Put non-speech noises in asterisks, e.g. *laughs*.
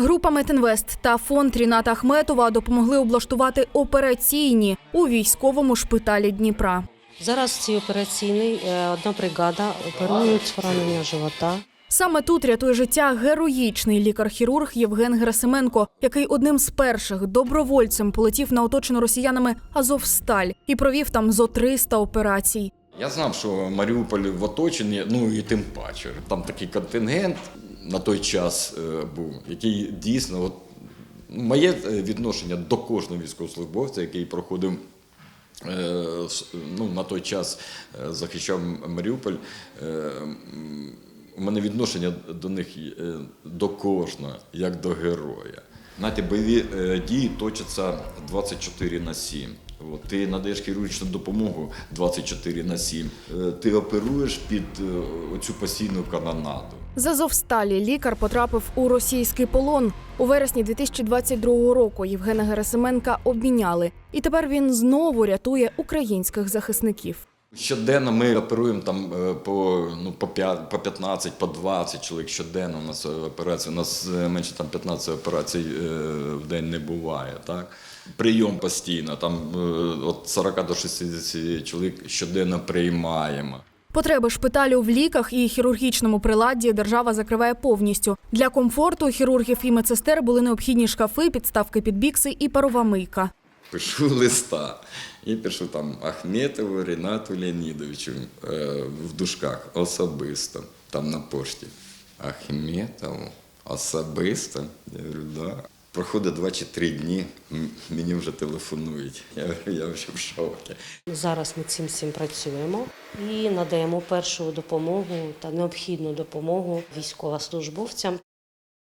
Група Метинвест та фонд Ріната Ахметова допомогли облаштувати операційні у військовому шпиталі Дніпра. Зараз в цій операційній е, одна бригада оперують поранення живота. Саме тут рятує життя героїчний лікар-хірург Євген Герасименко, який одним з перших добровольцем полетів на оточену росіянами Азовсталь і провів там зо 300 операцій. Я знав, що Маріуполь в оточенні, ну і тим паче. Там такий контингент на той час е, був, який дійсно, от, моє е, відношення до кожного військовослужбовця, який проходив. е, Ну, на той час захищав Маріуполь. У мене відношення до них до кожного, як до героя. Знаєте, бойові дії точаться 24 на 7. Ти надаєш хірургічну допомогу 24 на 7. Е, Ти оперуєш під е, оцю постійну канонаду. З Азовсталі лікар потрапив у російський полон. У вересні 2022 року Євгена Герасименка обміняли, і тепер він знову рятує українських захисників. Щоденно ми оперуємо там е, по, ну, по, 5, по 15, по 20 чоловік щоденно. У нас е, операції. У нас е, менше там 15 операцій е, в день не буває. Так? Прийом постійно, там е, від 40 до 60 чоловік щоденно приймаємо. Потреби шпиталю в ліках і хірургічному приладді держава закриває повністю. Для комфорту хірургів і медсестер були необхідні шкафи, підставки під бікси і парова мийка. Пишу *laughs* листа і пишу там Ахметову Ренату Леонідовичу е, в дужках особисто, там на пошті. Ахметову особисто? Я говорю, да. Проходить два чи три дні, мені вже телефонують. Я, я вже в шокі. Зараз ми цим всім працюємо і надаємо першу допомогу та необхідну допомогу військовослужбовцям.